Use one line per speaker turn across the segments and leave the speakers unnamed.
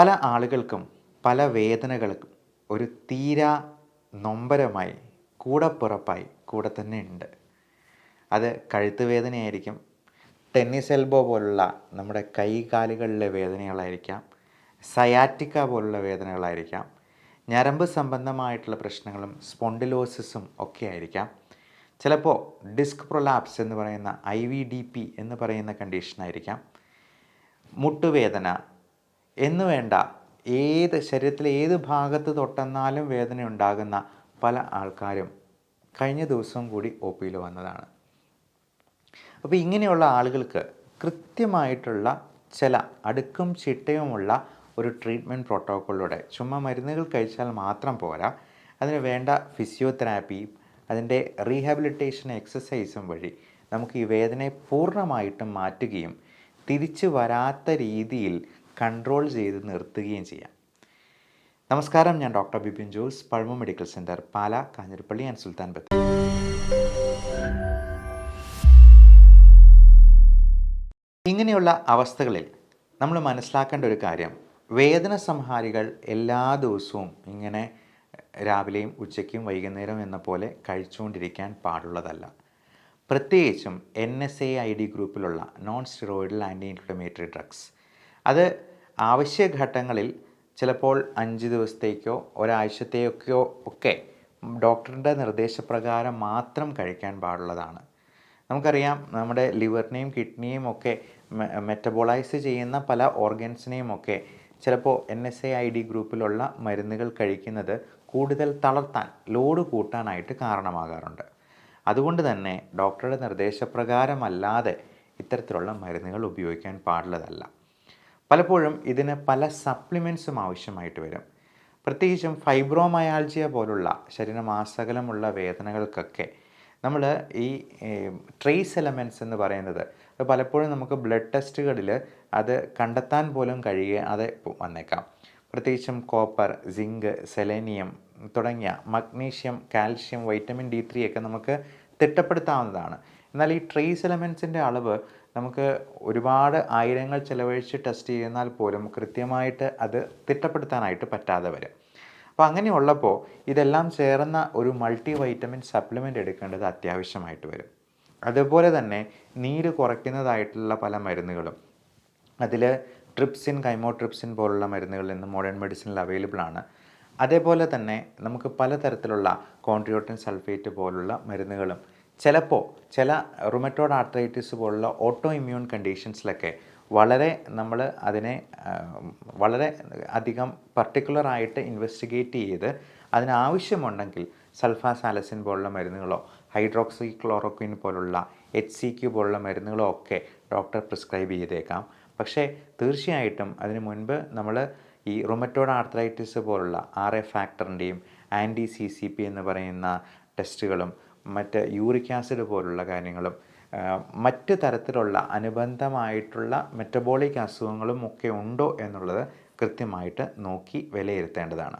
പല ആളുകൾക്കും പല വേദനകൾക്കും ഒരു തീരാ നൊമ്പരമായി കൂടപ്പുറപ്പായി കൂടെ തന്നെ ഉണ്ട്. അത് കഴുത്ത് വേദനയായിരിക്കും ടെന്നീസ് എൽബോ പോലുള്ള നമ്മുടെ കൈകാലുകളിലെ വേദനകളായിരിക്കാം സയാറ്റിക്ക പോലുള്ള വേദനകളായിരിക്കാം ഞരമ്പ് സംബന്ധമായിട്ടുള്ള പ്രശ്നങ്ങളും സ്പോണ്ടിലോസിസും ഒക്കെ ആയിരിക്കാം. ചിലപ്പോൾ ഡിസ്ക് പ്രൊലാപ്സ് എന്ന് പറയുന്ന ഐ വി ഡി പി എന്ന് പറയുന്ന കണ്ടീഷനായിരിക്കാം മുട്ടുവേദന എന്ന് വേണ്ട. ഏത് ശരീരത്തിലെ ഏത് ഭാഗത്ത് തൊട്ടെന്നാലും വേദന ഉണ്ടാകുന്ന പല ആൾക്കാരും കഴിഞ്ഞ ദിവസം കൂടി ഒ പിയിൽ വന്നതാണ്. അപ്പോൾ ഇങ്ങനെയുള്ള ആളുകൾക്ക് കൃത്യമായിട്ടുള്ള ചില അടുക്കും ചിട്ടയുമുള്ള ഒരു ട്രീറ്റ്മെന്റ് പ്രോട്ടോക്കോളിലൂടെ ചുമ്മാ മരുന്നുകൾ കഴിച്ചാൽ മാത്രം പോരാ. അതിന് വേണ്ട ഫിസിയോതെറാപ്പി അതിന്റെ റീഹാബിലിറ്റേഷൻ എക്സസൈസും വഴി നമുക്ക് ഈ വേദനയെ പൂർണമായിട്ടും മാറ്റുകയും തിരിച്ചു വരാത്ത രീതിയിൽ കൺട്രോൾ ചെയ്ത് നിർത്തുകയും ചെയ്യാം. നമസ്കാരം ഞാൻ ഡോക്ടർ ബിപിൻ ജോസ് പഴമ medical centre Pala Kanjirappally and Sultan Bathery. ഇങ്ങനെയുള്ള അവസ്ഥകളിൽ നമ്മൾ മനസ്സിലാക്കേണ്ട ഒരു കാര്യം വേദന സംഹാരികൾ എല്ലാ ദിവസവും ഇങ്ങനെ രാവിലെയും ഉച്ചയ്ക്കും വൈകുന്നേരം എന്ന പോലെ കഴിച്ചുകൊണ്ടിരിക്കാൻ പാടുള്ളതല്ല. പ്രത്യേകിച്ചും N S A I D ഗ്രൂപ്പിലുള്ള non steroidal anti inflammatory drugs അത് ആവശ്യഘട്ടങ്ങളിൽ ചിലപ്പോൾ അഞ്ച് ദിവസത്തേക്കോ ഒരാഴ്ചത്തേക്കോ ഒക്കെ ഡോക്ടറിന്റെ നിർദ്ദേശപ്രകാരം മാത്രം കഴിക്കാൻ പാടുള്ളതാണ്. നമുക്കറിയാം നമ്മുടെ ലിവറിനെയും കിഡ്നിയും ഒക്കെ മെറ്റബോളൈസ് ചെയ്യുന്ന പല ഓർഗൻസിനെയും ഒക്കെ ചിലപ്പോൾ N S A I D ഗ്രൂപ്പിലുള്ള മരുന്നുകൾ കഴിക്കുന്നത് കൂടുതൽ തളർത്താൻ ലോഡ് കൂട്ടാനായിട്ട് കാരണമാകാറുണ്ട്. അതുകൊണ്ട് തന്നെ ഡോക്ടറുടെ നിർദ്ദേശപ്രകാരമല്ലാതെ ഇത്തരത്തിലുള്ള മരുന്നുകൾ ഉപയോഗിക്കാൻ പാടുള്ളതല്ല. പലപ്പോഴും ഇതിന് പല സപ്ലിമെൻസും ആവശ്യമായിട്ട് വരും. പ്രത്യേകിച്ചും ഫൈബ്രോമയാൾജിയ പോലുള്ള ശരീരമാസകലമുള്ള വേദനകൾക്കൊക്കെ നമ്മൾ ഈ ട്രേസ് എലമെന്റ്സ് എന്ന് പറയുന്നത് അത് പലപ്പോഴും നമുക്ക് ബ്ലഡ് ടെസ്റ്റുകളിൽ അത് കണ്ടെത്താൻ പോലും കഴിയാതെ വന്നേക്കാം. പ്രത്യേകിച്ചും കോപ്പർ സിങ്ക് സെലേനിയം തുടങ്ങിയ magnesium calcium vitamin D three ഒക്കെ നമുക്ക് തിട്ടപ്പെടുത്താവുന്നതാണ്. എന്നാൽ ഈ ട്രേസ് എലമെൻസിന്റെ അളവ് നമുക്ക് ഒരുപാട് ആയിരങ്ങൾ ചിലവഴിച്ച് ടെസ്റ്റ് ചെയ്യുന്നാൽ പോലും കൃത്യമായിട്ട് അത് തിട്ടപ്പെടുത്താനായിട്ട് പറ്റാതെ വരും. അപ്പോൾ അങ്ങനെയുള്ളപ്പോൾ ഇതെല്ലാം ചേർന്ന ഒരു മൾട്ടി വൈറ്റമിൻ സപ്ലിമെന്റ് എടുക്കേണ്ടത് അത്യാവശ്യമായിട്ട് വരും. അതുപോലെ തന്നെ നീര് കുറയ്ക്കുന്നതായിട്ടുള്ള പല മരുന്നുകളും. അതിൽ ട്രിപ്സിൻ കൈമോട്രിപ്സിൻ പോലുള്ള മരുന്നുകൾ ഇന്ന് മോഡേൺ മെഡിസിനിൽ അവൈലബിൾ ആണ്. അതേപോലെ തന്നെ നമുക്ക് പലതരത്തിലുള്ള കോൺട്രിയോട്ടിൻ സൾഫേറ്റ് പോലുള്ള മരുന്നുകളും ചിലപ്പോൾ ചില റുമറ്റോഡ് ആർത്രൈറ്റിസ് പോലുള്ള ഓട്ടോ ഇമ്മ്യൂൺ കണ്ടീഷൻസിലൊക്കെ വളരെ നമ്മൾ അതിനെ വളരെ അധികം പർട്ടിക്കുലറായിട്ട് ഇൻവെസ്റ്റിഗേറ്റ് ചെയ്ത് അതിനാവശ്യമുണ്ടെങ്കിൽ സൾഫാസാലസിൻ പോലുള്ള മരുന്നുകളോ ഹൈഡ്രോക്സി ക്ലോറോക്വിൻ പോലുള്ള എച്ച് സി ക്യു പോലുള്ള മരുന്നുകളോ ഒക്കെ ഡോക്ടർ പ്രിസ്ക്രൈബ് ചെയ്തേക്കാം. പക്ഷേ തീർച്ചയായിട്ടും അതിന് മുൻപ് നമ്മൾ ഈ റൊമറ്റോഡ് ആർത്രൈറ്റിസ് പോലുള്ള ആർ എ ഫാക്ടറിന്റെയും ആന്റി സി സി പി എന്ന് പറയുന്ന ടെസ്റ്റുകളും മറ്റ് യൂറിക് ആസിഡ് പോലുള്ള കാര്യങ്ങളും മറ്റ് തരത്തിലുള്ള അനുബന്ധമായിട്ടുള്ള മെറ്റബോളിക് അസുഖങ്ങളും ഒക്കെ ഉണ്ടോ എന്നുള്ളത് കൃത്യമായിട്ട് നോക്കി വിലയിരുത്തേണ്ടതാണ്.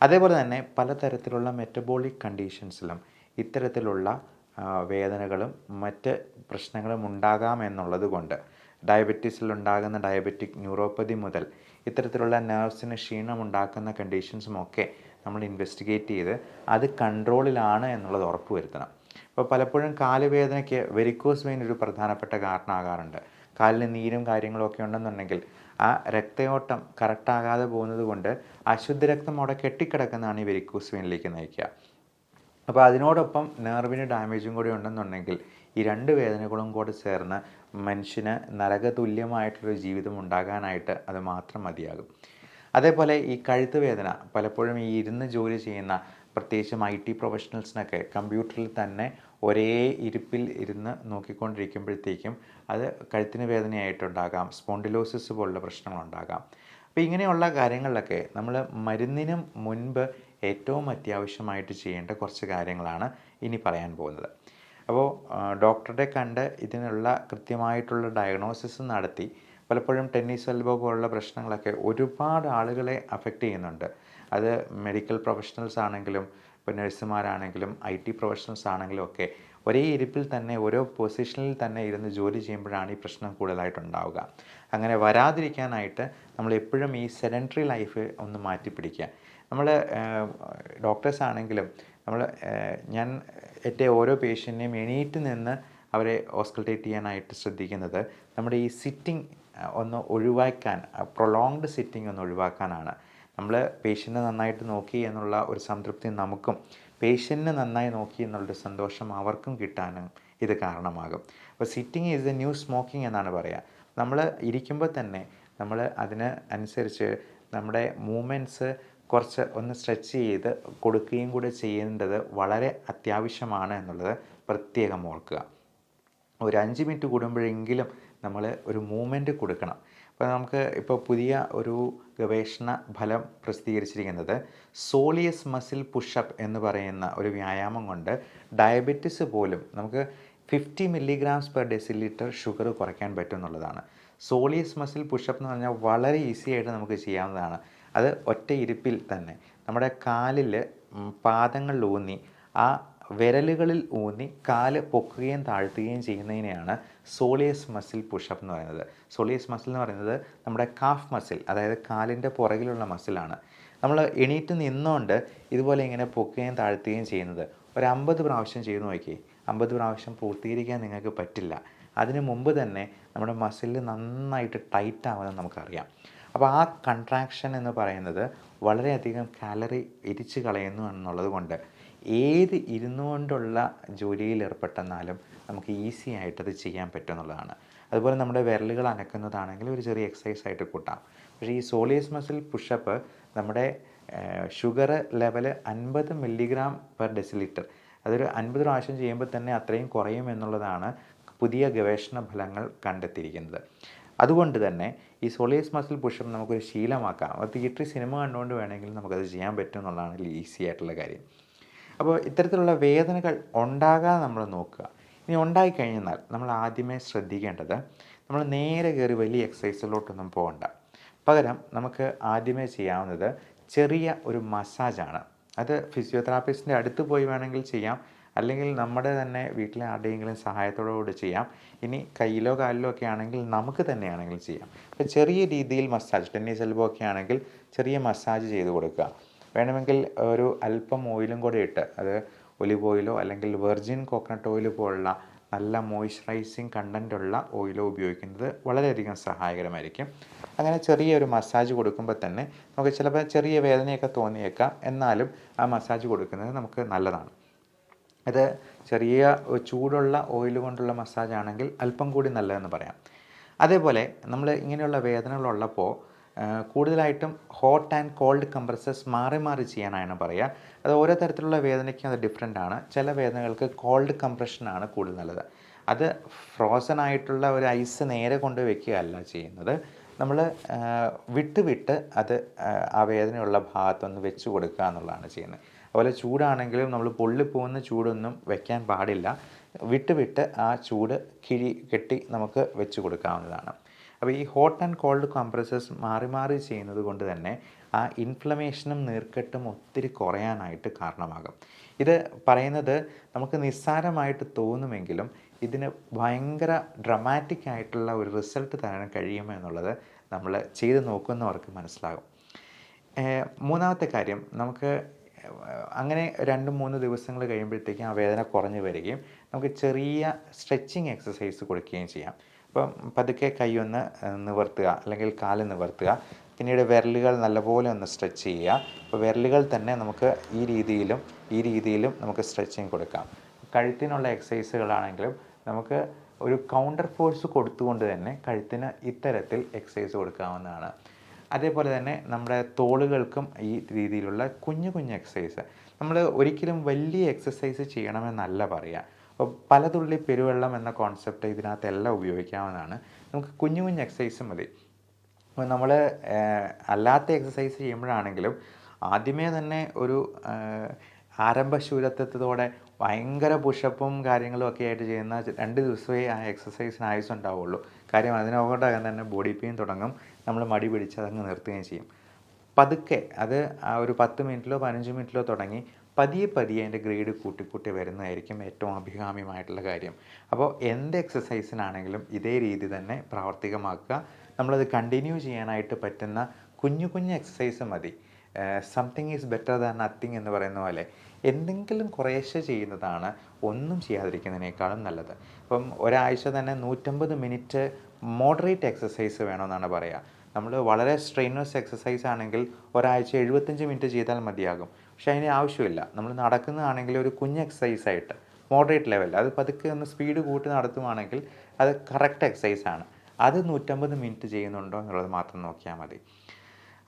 അതേപോലെ തന്നെ പലതരത്തിലുള്ള മെറ്റബോളിക് കണ്ടീഷൻസിലും ഇത്തരത്തിലുള്ള വേദനകളും മറ്റ് പ്രശ്നങ്ങളും ഉണ്ടാകാം എന്നുള്ളത് കൊണ്ട് ഡയബറ്റീസിൽ ഉണ്ടാകുന്ന ഡയബറ്റിക് ന്യൂറോപ്പതി മുതൽ ഇത്തരത്തിലുള്ള നെർവ്സിന് ക്ഷീണം ഉണ്ടാക്കുന്ന കണ്ടീഷൻസും ഒക്കെ നമ്മൾ ഇൻവെസ്റ്റിഗേറ്റ് ചെയ്ത് അത് കൺട്രോളിലാണ് എന്നുള്ളത് ഉറപ്പുവരുത്തണം ഇപ്പോൾ പലപ്പോഴും കാലുവേദനയ്ക്ക് വെരിക്കോസ് വെയിൻ ഒരു പ്രധാനപ്പെട്ട കാരണമാകാറുണ്ട്. കാലിന് നീരും കാര്യങ്ങളും ഒക്കെ ഉണ്ടെന്നുണ്ടെങ്കിൽ ആ രക്തയോട്ടം കറക്റ്റാകാതെ പോകുന്നത് കൊണ്ട് അശുദ്ധ രക്തം അവിടെ കെട്ടിക്കിടക്കുന്നതാണ് ഈ വെരിക്കോസ് വെയിനിലേക്ക് നയിക്കുക. അപ്പോൾ അതിനോടൊപ്പം നെർവിന് ഡാമേജും കൂടി ഉണ്ടെന്നുണ്ടെങ്കിൽ ഈ രണ്ട് വേദനകളും കൂടെ ചേർന്ന് മനുഷ്യന് നരകതുല്യമായിട്ടുള്ളൊരു ജീവിതം ഉണ്ടാകാനായിട്ട് അത് മാത്രം മതിയാകും. അതേപോലെ ഈ കഴുത്ത് വേദന പലപ്പോഴും ഈ ഇരുന്ന് ജോലി ചെയ്യുന്ന പ്രത്യേകിച്ചും ഐ ടി പ്രൊഫഷണൽസിനൊക്കെ കമ്പ്യൂട്ടറിൽ തന്നെ ഒരേ ഇരിപ്പിൽ ഇരുന്ന് നോക്കിക്കൊണ്ടിരിക്കുമ്പോഴത്തേക്കും അത് കഴുത്തിന് വേദനയായിട്ടുണ്ടാകാം സ്പോണ്ടിലോസിസ് പോലുള്ള പ്രശ്നങ്ങളുണ്ടാകാം. അപ്പോൾ ഇങ്ങനെയുള്ള കാര്യങ്ങളിലൊക്കെ നമ്മൾ മരുന്നിനും മുൻപ് ഏറ്റവും അത്യാവശ്യമായിട്ട് ചെയ്യേണ്ട കുറച്ച് കാര്യങ്ങളാണ് ഇനി പറയാൻ പോകുന്നത്. അപ്പോൾ ഡോക്ടറെ കണ്ട് ഇതിനുള്ള കൃത്യമായിട്ടുള്ള ഡയഗ്നോസിസ് നടത്തി പലപ്പോഴും ടെന്നീസ് എൽബോ പോലുള്ള പ്രശ്നങ്ങളൊക്കെ ഒരുപാട് ആളുകളെ അഫക്റ്റ് ചെയ്യുന്നുണ്ട്. അത് മെഡിക്കൽ പ്രൊഫഷണൽസ് ആണെങ്കിലും ഇപ്പോൾ നഴ്സുമാരാണെങ്കിലും ഐ ടി പ്രൊഫഷണൽസ് ആണെങ്കിലും ഒക്കെ ഒരേ ഇരിപ്പിൽ തന്നെ ഓരോ പൊസിഷനിൽ തന്നെ ഇരുന്ന് ജോലി ചെയ്യുമ്പോഴാണ് ഈ പ്രശ്നം കൂടുതലായിട്ടുണ്ടാവുക അങ്ങനെ വരാതിരിക്കാനായിട്ട് നമ്മൾ എപ്പോഴും ഈ സെഡന്ററി ലൈഫ് ഒന്ന് മാറ്റിപ്പിടിക്കുക. നമ്മൾ ഡോക്ടേഴ്സ് ആണെങ്കിലും നമ്മൾ ഞാൻ എന്റെ ഓരോ പേഷ്യന്റിനെയും എണീറ്റ് നിന്ന് അവരെ ഓസ്കൾട്ടേറ്റ് ചെയ്യാനായിട്ട് ശ്രദ്ധിക്കുന്നത് നമ്മുടെ ഈ സിറ്റിംഗ് ഒന്ന് ഒഴിവാക്കാൻ പ്രൊലോങ്ഡ് സിറ്റിംഗ് ഒന്ന് ഒഴിവാക്കാനാണ്. നമ്മൾ പേഷ്യന്റിനെ നന്നായിട്ട് നോക്കി എന്നുള്ള ഒരു സംതൃപ്തി നമുക്കും പേഷ്യന്റിനെ നന്നായി നോക്കി എന്നുള്ളൊരു സന്തോഷം അവർക്കും കിട്ടാനും ഇത് കാരണമാകും. അപ്പോൾ sitting is a new smoking എന്നാണ് പറയുക നമ്മൾ ഇരിക്കുമ്പോൾ തന്നെ നമ്മൾ അതിന് അനുസരിച്ച് നമ്മുടെ മൂമെന്റ്സ് കുറച്ച് ഒന്ന് സ്ട്രെച്ച് ചെയ്ത് കൊടുക്കുകയും കൂടെ ചെയ്യേണ്ടത് വളരെ അത്യാവശ്യമാണ് എന്നുള്ളത് പ്രത്യേകം ഓർക്കുക. ഒരു അഞ്ച് മിനിറ്റ് കൂടുമ്പോഴെങ്കിലും നമ്മൾ ഒരു മൂവ്മെന്റ് കൊടുക്കണം. അപ്പോൾ നമുക്ക് ഇപ്പോൾ പുതിയ ഒരു ഗവേഷണ ഫലം പ്രസിദ്ധീകരിച്ചിരിക്കുന്നത് സോളിയസ് മസിൽ പുഷപ്പ് എന്ന് പറയുന്ന ഒരു വ്യായാമം കൊണ്ട് ഡയബറ്റിസ് പോലും നമുക്ക് fifty milligrams per decilitre sugar കുറയ്ക്കാൻ പറ്റും എന്നുള്ളതാണ് സോളിയസ് മസിൽ പുഷപ്പ് എന്ന് പറഞ്ഞാൽ വളരെ ഈസി ആയിട്ട് നമുക്ക് ചെയ്യാവുന്നതാണ്. അത് ഒറ്റ ഇരിപ്പിൽ തന്നെ. നമ്മുടെ കാലിൽ പാദങ്ങളിൽ ഊന്നി ആ വിരലുകളിൽ ഊന്നി കാൽ പൊക്കുകയും താഴ്ത്തുകയും ചെയ്യുന്നതിനെയാണ് സോളിയസ് മസിൽ പുഷപ്പ് എന്ന് പറയുന്നത്. സോളിയസ് മസിൽ എന്ന് പറയുന്നത് നമ്മുടെ കാഫ് മസിൽ അതായത് കാലിന്റെ പുറകിലുള്ള മസിലാണ് നമ്മൾ എണീറ്റ് നിന്നുകൊണ്ട് ഇതുപോലെ ഇങ്ങനെ പൊക്കുകയും താഴ്ത്തുകയും ചെയ്യുന്നത്. ഒരു അമ്പത് പ്രാവശ്യം ചെയ്തു നോക്കി അമ്പത് പ്രാവശ്യം പൂർത്തീകരിക്കാൻ നിങ്ങൾക്ക് പറ്റില്ല. അതിന് മുമ്പ് തന്നെ നമ്മുടെ മസിൽ നന്നായിട്ട് ടൈറ്റ് ആവുമെന്ന് നമുക്കറിയാം. അപ്പോൾ ആ കൺട്രാക്ഷൻ എന്ന് പറയുന്നത് വളരെയധികം കാലറി എരിച്ചു കളയുന്നു എന്നുള്ളത് കൊണ്ട് ഏത് ഇരുന്നുകൊണ്ടുള്ള ജോലിയിൽ ഏർപ്പെട്ടെന്നാലും നമുക്ക് ഈസി ആയിട്ട് അത് ചെയ്യാൻ പറ്റുന്നുള്ളതാണ് അതുപോലെ നമ്മുടെ വിരലുകൾ അനക്കുന്നതാണെങ്കിൽ ഒരു ചെറിയ എക്സസൈസ് ആയിട്ട് കൂട്ടാം. പക്ഷേ ഈ സോളിയസ് മസിൽ പുഷപ്പ് നമ്മുടെ ഷുഗർ ലെവൽ അൻപത് മില്ലിഗ്രാം പെർ ഡെസിലിറ്റർ അതൊരു അൻപത് പ്രാവശ്യം ചെയ്യുമ്പോൾ തന്നെ അത്രയും കുറയും എന്നുള്ളതാണ് പുതിയ ഗവേഷണ ഫലങ്ങൾ കണ്ടെത്തിയിരിക്കുന്നത്. അതുകൊണ്ട് തന്നെ ഈ സോളിയസ് മസിൽ പുഷപ്പ് നമുക്കൊരു ശീലമാക്കാം. അത് തിയേറ്ററിൽ സിനിമ കണ്ടുകൊണ്ട് വേണമെങ്കിൽ നമുക്കത് ചെയ്യാൻ പറ്റും എന്നുള്ളതാണ് ഈസി ആയിട്ടുള്ള കാര്യം. അപ്പോൾ ഇത്തരത്തിലുള്ള വേദനകൾ ഉണ്ടാകാതെ നമ്മൾ നോക്കുക. ഇനി ഉണ്ടായി കഴിഞ്ഞാൽ നമ്മൾ ആദ്യമേ ശ്രദ്ധിക്കേണ്ടത് നമ്മൾ നേരെ കയറി വലിയ എക്സസൈസിലോട്ടൊന്നും പോകണ്ട. പകരം നമുക്ക് ആദ്യമേ ചെയ്യാവുന്നത് ചെറിയ ഒരു മസാജാണ് അത് ഫിസിയോതെറാപ്പിസ്റ്റിന്റെ അടുത്ത് പോയി വേണമെങ്കിൽ ചെയ്യാം. അല്ലെങ്കിൽ നമ്മുടെ തന്നെ വീട്ടിലെ ആരുടെയെങ്കിലും സഹായത്തോടുകൂടി ചെയ്യാം. ഇനി കയ്യിലോ കാലിലോ ഒക്കെ ആണെങ്കിൽ നമുക്ക് തന്നെയാണെങ്കിൽ ചെയ്യാം. അപ്പോൾ ചെറിയ രീതിയിൽ മസാജ് ടെന്നീസ് എൽബോ ഒക്കെ ആണെങ്കിൽ ചെറിയ മസാജ് ചെയ്ത് കൊടുക്കുക. വേണമെങ്കിൽ ഒരു അല്പം ഓയിലും കൂടെ ഇട്ട് അത് ഒലിവ് ഓയിലോ അല്ലെങ്കിൽ വെർജിൻ കോക്കനട്ട് ഓയിൽ പോലുള്ള നല്ല മോയ്സ്ചറൈസിങ് കണ്ടന്റ് ഉള്ള ഓയിലോ ഉപയോഗിക്കുന്നത് വളരെയധികം സഹായകരമായിരിക്കും. അങ്ങനെ ചെറിയൊരു മസാജ് കൊടുക്കുമ്പോൾ തന്നെ നമുക്ക് ചിലപ്പോൾ ചെറിയ വേദനയൊക്കെ തോന്നിയേക്കാം. എന്നാലും ആ മസാജ് കൊടുക്കുന്നത് നമുക്ക് നല്ലതാണ്. ഇത് ചെറിയ ചൂടുള്ള ഓയിൽ കൊണ്ടുള്ള മസാജ് ആണെങ്കിൽ അല്പം കൂടി നല്ലതെന്ന് പറയാം. അതേപോലെ നമ്മൾ ഇങ്ങനെയുള്ള വേദനകളുള്ളപ്പോൾ കൂടുതലായിട്ടും ഹോട്ട് ആൻഡ് കോൾഡ് കംപ്രസസ് മാറി മാറി ചെയ്യാനാണ് പറയുക. അത് ഓരോ തരത്തിലുള്ള വേദനയ്ക്കും അത് ഡിഫറെന്റ് ആണ്. ചില വേദനകൾക്ക് കോൾഡ് കംപ്രഷനാണ് കൂടുതൽ നല്ലത്. അത് ഫ്രോസൺ ആയിട്ടുള്ള ഒരു ഐസ് നേരെ കൊണ്ട് വെക്കുകയല്ല ചെയ്യുന്നത്. നമ്മൾ വിട്ടുവിട്ട് വിട്ട് അത് ആ വേദനയുള്ള ഭാഗത്തൊന്ന് വെച്ച് കൊടുക്കുക എന്നുള്ളതാണ് ചെയ്യുന്നത്. അതുപോലെ ചൂടാണെങ്കിലും നമ്മൾ പൊള്ളിപ്പോകുന്ന ചൂടൊന്നും വെക്കാൻ പാടില്ല. വിട്ടുവിട്ട് വിട്ട് ആ ചൂട് കിഴി കെട്ടി നമുക്ക് വെച്ച് കൊടുക്കാവുന്നതാണ്. അപ്പോൾ ഈ ഹോട്ട് ആൻഡ് കോൾഡ് കംപ്രസേഴ്സ് മാറി മാറി ചെയ്യുന്നത് കൊണ്ട് തന്നെ ആ ഇൻഫ്ലമേഷനും നീർക്കെട്ടും ഒത്തിരി കുറയാനായിട്ട് കാരണമാകും. ഇത് പറയുന്നത് നമുക്ക് നിസ്സാരമായിട്ട് തോന്നുമെങ്കിലും ഇതിന് ഭയങ്കര ഡ്രമാറ്റിക് ആയിട്ടുള്ള ഒരു റിസൾട്ട് തരാൻ കഴിയുമോ എന്നുള്ളത് നമ്മൾ ചെയ്ത് നോക്കുന്നവർക്ക് മനസ്സിലാകും. മൂന്നാമത്തെ കാര്യം നമുക്ക് അങ്ങനെ രണ്ട് മൂന്ന് ദിവസങ്ങൾ കഴിയുമ്പോഴത്തേക്കും ആ വേദന കുറഞ്ഞു വരികയും നമുക്ക് ചെറിയ സ്ട്രെച്ചിങ് എക്സസൈസ് കൊടുക്കുകയും ചെയ്യാം. അപ്പം പതുക്കെ കൈയൊന്ന് നിവർത്തുക. അല്ലെങ്കിൽ കാൽ നിവർത്തുക. പിന്നീട് വിരലുകൾ നല്ലപോലെ ഒന്ന് സ്ട്രെച്ച് ചെയ്യുക. അപ്പോൾ വിരലുകൾ തന്നെ നമുക്ക് ഈ രീതിയിലും ഈ രീതിയിലും നമുക്ക് സ്ട്രെച്ചിങ് കൊടുക്കാം. കഴുത്തിനുള്ള എക്സസൈസുകളാണെങ്കിലും നമുക്ക് ഒരു കൗണ്ടർ ഫോഴ്സ് കൊടുത്തുകൊണ്ട് തന്നെ കഴുത്തിന് ഇത്തരത്തിൽ എക്സസൈസ് കൊടുക്കാവുന്നതാണ്. അതേപോലെ തന്നെ നമ്മുടെ തോളുകൾക്കും ഈ രീതിയിലുള്ള കുഞ്ഞു കുഞ്ഞു എക്സസൈസ് നമ്മൾ ഒരിക്കലും വലിയ എക്സസൈസ് ചെയ്യണമെന്നല്ല പറയുക അപ്പോൾ പലതുള്ളി പെരുവെള്ളം എന്ന കോൺസെപ്റ്റ് ഇതിനകത്ത് എല്ലാം ഉപയോഗിക്കാവുന്നതാണ്. നമുക്ക് കുഞ്ഞു കുഞ്ഞു എക്സസൈസ് മതി. അപ്പോൾ നമ്മൾ അല്ലാത്ത എക്സസൈസ് ചെയ്യുമ്പോഴാണെങ്കിലും ആദ്യമേ തന്നെ ഒരു ആരംഭശൂരത്വത്തോടെ ഭയങ്കര പുഷപ്പും കാര്യങ്ങളും ഒക്കെ ആയിട്ട് ചെയ്യുന്ന രണ്ട് ദിവസമേ ആ എക്സസൈസിന് ആയുസ് ഉണ്ടാവുള്ളൂ. കാര്യം അതിനോടകം തന്നെ ബോഡി പെയിൻ തുടങ്ങും. നമ്മൾ മടി പിടിച്ച് അതങ്ങ് നിർത്തുകയും ചെയ്യും. പതുക്കെ അത് ഒരു പത്ത് മിനിറ്റിലോ പതിനഞ്ച് മിനിറ്റിലോ തുടങ്ങി പതിയെ പതിയെ അതിന്റെ ഗ്രേഡ് കൂട്ടിക്കൂട്ടി വരുന്നതായിരിക്കും ഏറ്റവും അഭികാമ്യമായിട്ടുള്ള കാര്യം. അപ്പോൾ എന്ത് എക്സസൈസിനാണെങ്കിലും ഇതേ രീതി തന്നെ പ്രാവർത്തികമാക്കുക. നമ്മളത് കണ്ടിന്യൂ ചെയ്യാനായിട്ട് പറ്റുന്ന കുഞ്ഞു കുഞ്ഞു എക്സസൈസ് മതി. Something is better than nothing എന്ന് പറയുന്ന പോലെ എന്തെങ്കിലും കുറേശ്ശെ ചെയ്യുന്നതാണ് ഒന്നും ചെയ്യാതിരിക്കുന്നതിനേക്കാളും നല്ലത്. ഇപ്പം ഒരാഴ്ച തന്നെ നൂറ്റമ്പത് മിനിറ്റ് മോഡറേറ്റ് എക്സസൈസ് വേണമെന്നാണ് പറയുക. നമ്മൾ വളരെ സ്ട്രെയിനേഴ്സ് എക്സസൈസ് ആണെങ്കിൽ ഒരാഴ്ച എഴുപത്തഞ്ച് മിനിറ്റ് ചെയ്താൽ മതിയാകും. പക്ഷേ അതിന് ആവശ്യമില്ല. നമ്മൾ നടക്കുന്നതാണെങ്കിൽ ഒരു കുഞ്ഞ് എക്സസൈസ് ആയിട്ട് മോഡറേറ്റ് ലെവൽ അത് പതുക്കെ ഒന്ന് സ്പീഡ് കൂട്ടി നടത്തുവാണെങ്കിൽ അത് കറക്റ്റ് എക്സസൈസ് ആണ്. അത് നൂറ്റമ്പത് മിനിറ്റ് ചെയ്യുന്നുണ്ടോ എന്നുള്ളത് മാത്രം നോക്കിയാൽ മതി.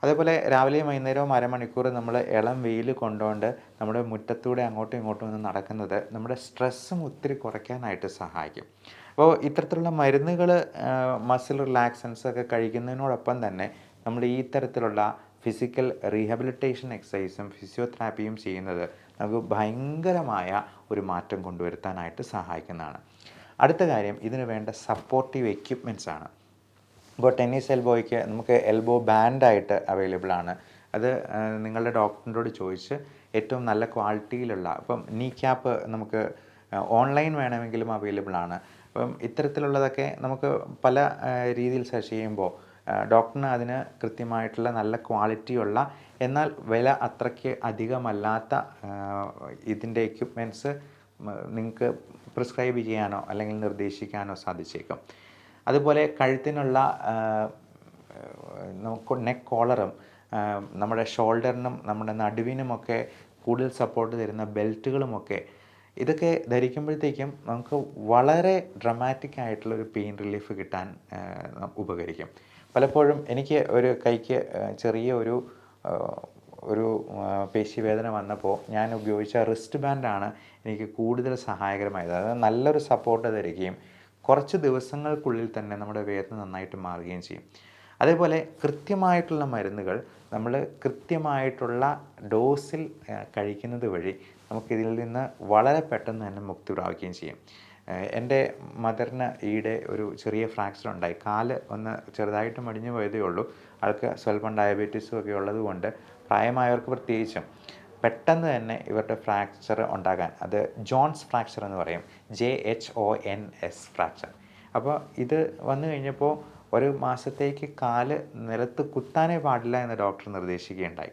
അതേപോലെ രാവിലെയും വൈകുന്നേരവും അരമണിക്കൂർ നമ്മൾ ഇളം വെയിൽ കൊണ്ടുകൊണ്ട് നമ്മുടെ മുറ്റത്തൂടെ അങ്ങോട്ടും ഇങ്ങോട്ടും ഒന്ന് നടക്കുന്നത് നമ്മുടെ സ്ട്രെസ്സും ഒത്തിരി കുറയ്ക്കാനായിട്ട് സഹായിക്കും. അപ്പോൾ ഇത്തരത്തിലുള്ള മരുന്നുകൾ മസിൽ റിലാക്സൻസ് ഒക്കെ കഴിക്കുന്നതിനോടൊപ്പം തന്നെ നമ്മൾ ഈ തരത്തിലുള്ള ഫിസിക്കൽ റീഹാബിലിറ്റേഷൻ എക്സസൈസും ഫിസിയോതെറാപ്പിയും ചെയ്യുന്നത് നമുക്ക് ഭയങ്കരമായ ഒരു മാറ്റം കൊണ്ടുവരുത്താനായിട്ട് സഹായിക്കുന്നതാണ്. അടുത്ത കാര്യം ഇതിന് വേണ്ട സപ്പോർട്ടീവ് എക്യുപ്മെന്റ്സ് ആണ്. ഇപ്പോൾ ടെന്നീസ് എൽബോയ്ക്ക് നമുക്ക് എൽബോ ബാൻഡായിട്ട് അവൈലബിൾ ആണ് അത് നിങ്ങളുടെ ഡോക്ടറിനോട് ചോദിച്ച് ഏറ്റവും നല്ല ക്വാളിറ്റിയിലുള്ള ഇപ്പം നീ ക്യാപ്പ് നമുക്ക് ഓൺലൈൻ വേണമെങ്കിലും അവൈലബിൾ ആണ് അപ്പം ഇത്തരത്തിലുള്ളതൊക്കെ നമുക്ക് പല രീതിയിൽ സെർച്ച് ചെയ്യുമ്പോൾ ഡോക്ടറിന് അതിന് കൃത്യമായിട്ടുള്ള നല്ല ക്വാളിറ്റിയുള്ള എന്നാൽ വില അത്രയ്ക്ക് അധികമല്ലാത്ത ഇതിന്റെ എക്യുപ്മെന്റ്സ് നിങ്ങൾക്ക് പ്രിസ്ക്രൈബ് ചെയ്യാനോ അല്ലെങ്കിൽ നിർദ്ദേശിക്കാനോ സാധിച്ചേക്കും. അതുപോലെ കഴുത്തിനുള്ള നമുക്ക് നെക്ക് കോളറും നമ്മുടെ ഷോൾഡറിനും നമ്മുടെ നടുവിനുമൊക്കെ കൂടുതൽ സപ്പോർട്ട് തരുന്ന ബെൽറ്റുകളുമൊക്കെ ഇതൊക്കെ ധരിക്കുമ്പോഴത്തേക്കും നമുക്ക് വളരെ ഡ്രമാറ്റിക് ആയിട്ടുള്ള ഒരു പെയിൻ റിലീഫ് കിട്ടാൻ ഉപകരിക്കും. പലപ്പോഴും എനിക്ക് ഒരു കൈക്ക് ചെറിയ ഒരു ഒരു പേശി പേശിവേദന വന്നപ്പോൾ ഞാൻ ഉപയോഗിച്ച റിസ്റ്റ് ബാൻഡാണ് എനിക്ക് കൂടുതൽ സഹായകരമായത്. അതായത് നല്ലൊരു സപ്പോർട്ട് തരികയും കുറച്ച് ദിവസങ്ങൾക്കുള്ളിൽ തന്നെ നമ്മുടെ വേദന നന്നായിട്ട് മാറുകയും ചെയ്യും. അതേപോലെ കൃത്യമായിട്ടുള്ള മരുന്നുകൾ നമ്മൾ കൃത്യമായിട്ടുള്ള ഡോസിൽ കഴിക്കുന്നത് വഴി നമുക്കിതിൽ നിന്ന് വളരെ പെട്ടെന്ന് തന്നെ മുക്തി പ്രാപിക്കുകയും ചെയ്യും. എന്റെ മദറിന് ഈയിടെ ഒരു ചെറിയ ഫ്രാക്ചർ ഉണ്ടായി. കാൽ ഒന്ന് ചെറുതായിട്ട് മടിഞ്ഞു പോയതേ ഉള്ളൂ. ആൾക്ക് സ്വല്പം ഡയബറ്റീസും ഒക്കെ ഉള്ളത് കൊണ്ട് പ്രായമായവർക്ക് പ്രത്യേകിച്ചും. പെട്ടെന്ന് തന്നെ ഇവരുടെ ഫ്രാക്ചർ ഉണ്ടാകാൻ അത് ജോൺസ് ഫ്രാക്ചർ എന്ന് പറയും. J H O N S fracture. അപ്പോൾ ഇത് വന്നു കഴിഞ്ഞപ്പോൾ ഒരു മാസത്തേക്ക് കാൽ നിലത്ത് കുത്താനേ പാടില്ല എന്ന് ഡോക്ടർ നിർദ്ദേശിക്കുകയുണ്ടായി.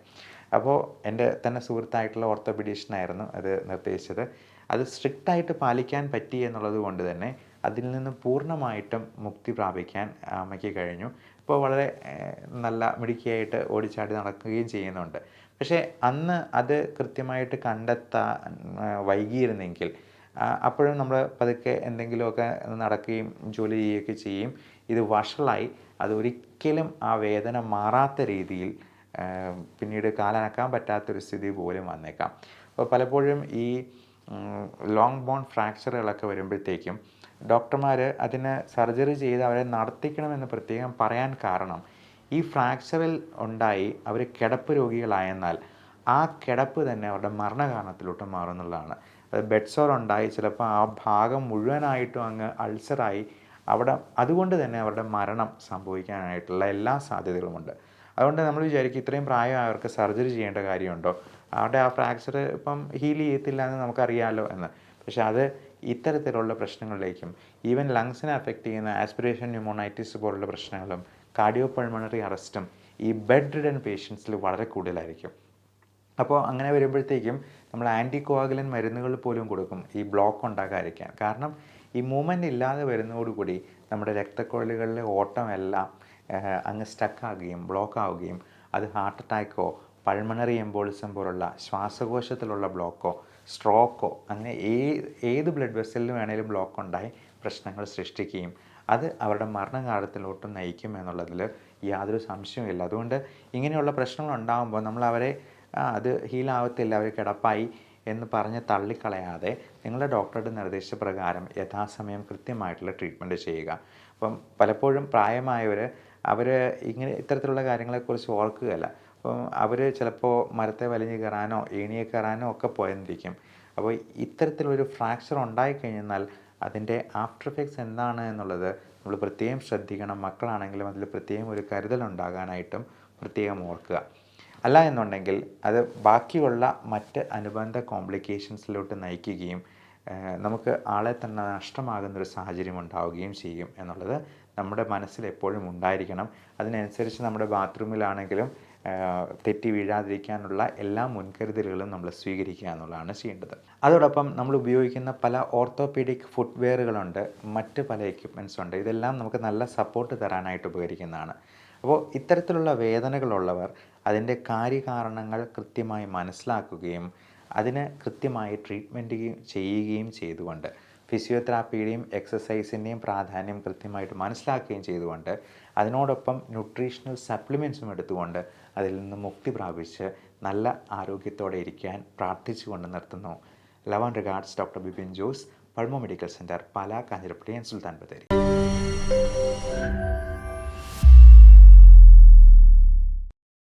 അപ്പോൾ എന്റെ തന്നെ സുഹൃത്തായിട്ടുള്ള ഓർത്തോപീഡീഷ്യനായിരുന്നു അത് നിർദ്ദേശിച്ചത്. അത് സ്ട്രിക്റ്റായിട്ട് പാലിക്കാൻ പറ്റി എന്നുള്ളത് കൊണ്ട് തന്നെ അതിൽ നിന്ന് പൂർണമായിട്ടും മുക്തി പ്രാപിക്കാൻ അമ്മയ്ക്ക് കഴിഞ്ഞു. ഇപ്പോൾ വളരെ നല്ല മിടുക്കിയായിട്ട് ഓടിച്ചാടി നടക്കുകയും ചെയ്യുന്നുണ്ട്. പക്ഷേ അന്ന് അത് കൃത്യമായിട്ട് കണ്ടെത്താൻ വൈകിയിരുന്നെങ്കിൽ അപ്പോഴും നമ്മൾ പതുക്കെ എന്തെങ്കിലുമൊക്കെ നടക്കുകയും ജോലി ചെയ്യുകയൊക്കെ ചെയ്യും. ഇത് വഷളായി. അതൊരിക്കലും ആ വേദന മാറാത്ത രീതിയിൽ പിന്നീട് കാലനക്കാൻ പറ്റാത്തൊരു സ്ഥിതി പോലും വന്നേക്കാം. അപ്പോൾ പലപ്പോഴും ഈ ലോങ് ബോൺ ഫ്രാക്ചറുകളൊക്കെ വരുമ്പോഴത്തേക്കും ഡോക്ടർമാർ അതിന് സർജറി ചെയ്ത് അവരെ നടത്തിക്കണമെന്ന് പ്രത്യേകം പറയാൻ കാരണം ഈ ഫ്രാക്ചറിൽ ഉണ്ടായി അവർ കിടപ്പ് രോഗികളായെന്നാൽ ആ കിടപ്പ് തന്നെ അവരുടെ മരണകാരണത്തിലോട്ട് മാറുന്നുള്ളതാണ് അത് ബെഡ് സോർ ഉണ്ടായി ചിലപ്പോൾ ആ ഭാഗം മുഴുവനായിട്ടും അങ്ങ് അൾസറായി അവിടെ അതുകൊണ്ട് തന്നെ അവരുടെ മരണം സംഭവിക്കാനായിട്ടുള്ള എല്ലാ സാധ്യതകളുമുണ്ട്. അതുകൊണ്ട് നമ്മൾ വിചാരിക്കും ഇത്രയും പ്രായമായവർക്ക് സർജറി ചെയ്യേണ്ട കാര്യമുണ്ടോ? അവരുടെ ആ ഫ്രാക്ചർ ഇപ്പം ഹീൽ ചെയ്യത്തില്ല എന്ന് നമുക്കറിയാമല്ലോ എന്ന്. പക്ഷേ അത് ഇത്തരത്തിലുള്ള പ്രശ്നങ്ങളിലേക്കും ഈവൻ ലങ്സിനെ അഫക്റ്റ് ചെയ്യുന്ന ആസ്പിറേഷൻ ന്യൂമോണൈറ്റിസ് പോലുള്ള പ്രശ്നങ്ങളും കാർഡിയോ പൾമണറി അറസ്റ്റും ഈ ബെഡ് റിഡൻ പേഷ്യൻസിൽ വളരെ കൂടുതലായിരിക്കും. അപ്പോൾ അങ്ങനെ വരുമ്പോഴത്തേക്കും നമ്മൾ ആന്റി കോവാഗുലൻ മരുന്നുകൾ പോലും കൊടുക്കും ഈ ബ്ലോക്ക് ഉണ്ടാകാതിരിക്കാൻ. കാരണം ഈ മൂവ്മെന്റ് ഇല്ലാതെ വരുന്നതോടുകൂടി നമ്മുടെ രക്തക്കുഴലുകളിലെ ഓട്ടമെല്ലാം അങ്ങ് സ്റ്റക്കാകുകയും ബ്ലോക്ക് ആവുകയും അത് ഹാർട്ട് അറ്റാക്കോ പൾമണറി എംബോളിസം പോലുള്ള ശ്വാസകോശത്തിലുള്ള ബ്ലോക്കോ സ്ട്രോക്കോ അങ്ങനെ ഏത് ബ്ലഡ് വെസലിൽ വേണേലും ബ്ലോക്ക് ഉണ്ടായി പ്രശ്നങ്ങൾ സൃഷ്ടിക്കുകയും അത് അവരുടെ മരണകാലത്തിലോട്ട് നയിക്കും എന്നുള്ളതിൽ യാതൊരു സംശയവുമില്ല അതുകൊണ്ട് ഇങ്ങനെയുള്ള പ്രശ്നങ്ങൾ ഉണ്ടാകുമ്പോൾ നമ്മൾ അവരെ "ആ, അത് ഹീലാവത്തില്ല അവർ കിടപ്പായി എന്ന് പറഞ്ഞ് തള്ളിക്കളയാതെ നിങ്ങളുടെ ഡോക്ടറുടെ നിർദ്ദേശപ്രകാരം യഥാസമയം കൃത്യമായിട്ടുള്ള ട്രീറ്റ്മെന്റ് ചെയ്യുക. അപ്പം പലപ്പോഴും പ്രായമായവർ അവർ ഇങ്ങനെ ഇത്തരത്തിലുള്ള കാര്യങ്ങളെക്കുറിച്ച് ഓർക്കുകയല്ല. അപ്പം അവർ ചിലപ്പോൾ മരത്തെ വലിഞ്ഞു കയറാനോ ഏണിയെ കയറാനോ ഒക്കെ പോയെന്നിരിക്കും അപ്പോൾ ഇത്തരത്തിലൊരു ഫ്രാക്ചർ ഉണ്ടായിക്കഴിഞ്ഞാൽ അതിന്റെ ആഫ്റ്റർ എഫക്ട്സ് എന്താണ് എന്നുള്ളത് നമ്മൾ പ്രത്യേകം ശ്രദ്ധിക്കണം. മക്കളാണെങ്കിലും അതിൽ പ്രത്യേകം ഒരു കരുതൽ ഉണ്ടാകാനായിട്ടും പ്രത്യേകം ഓർക്കുക. അല്ല എന്നുണ്ടെങ്കിൽ അത് ബാക്കിയുള്ള മറ്റ് അനുബന്ധ കോംപ്ലിക്കേഷൻസിലോട്ട് നയിക്കുകയും നമുക്ക് ആളെ തന്നെ നഷ്ടമാകുന്നൊരു സാഹചര്യം ഉണ്ടാവുകയും ചെയ്യും എന്നുള്ളത് നമ്മുടെ മനസ്സിൽ എപ്പോഴും ഉണ്ടായിരിക്കണം. അതിനനുസരിച്ച് നമ്മുടെ ബാത്റൂമിലാണെങ്കിലും തെറ്റി വീഴാതിരിക്കാനുള്ള എല്ലാ മുൻകരുതലുകളും നമ്മൾ സ്വീകരിക്കുക എന്നുള്ളതാണ് ചെയ്യേണ്ടത്. അതോടൊപ്പം നമ്മൾ ഉപയോഗിക്കുന്ന പല ഓർത്തോപീഡിക് ഫുട്വെയറുകളുണ്ട്. മറ്റ് പല എക്യുപ്മെന്റ്സ് ഉണ്ട്. ഇതെല്ലാം നമുക്ക് നല്ല സപ്പോർട്ട് തരാനായിട്ട് ഉപകരിക്കുന്നതാണ്. അപ്പോൾ ഇത്തരത്തിലുള്ള വേദനകളുള്ളവർ അതിന്റെ കാര്യകാരണങ്ങൾ കൃത്യമായി മനസ്സിലാക്കുകയും അതിന് കൃത്യമായി ട്രീറ്റ്മെന്റ് ചെയ്യുകയും ചെയ്തുകൊണ്ട് ഫിസിയോതെറാപ്പിയുടെയും എക്സസൈസിന്റെയും പ്രാധാന്യം കൃത്യമായിട്ട് മനസ്സിലാക്കുകയും ചെയ്തുകൊണ്ട് അതിനോടൊപ്പം ന്യൂട്രീഷണൽ സപ്ലിമെൻസും എടുത്തുകൊണ്ട് അതിൽ നിന്ന് മുക്തി പ്രാപിച്ച് നല്ല ആരോഗ്യത്തോടെ ഇരിക്കാൻ പ്രാർത്ഥിച്ചുകൊണ്ട് നിർത്തുന്നു. Love and regards doctor Bipin Jose Pulmo medical centre Pala Kanjirappally and Sultan Bathery.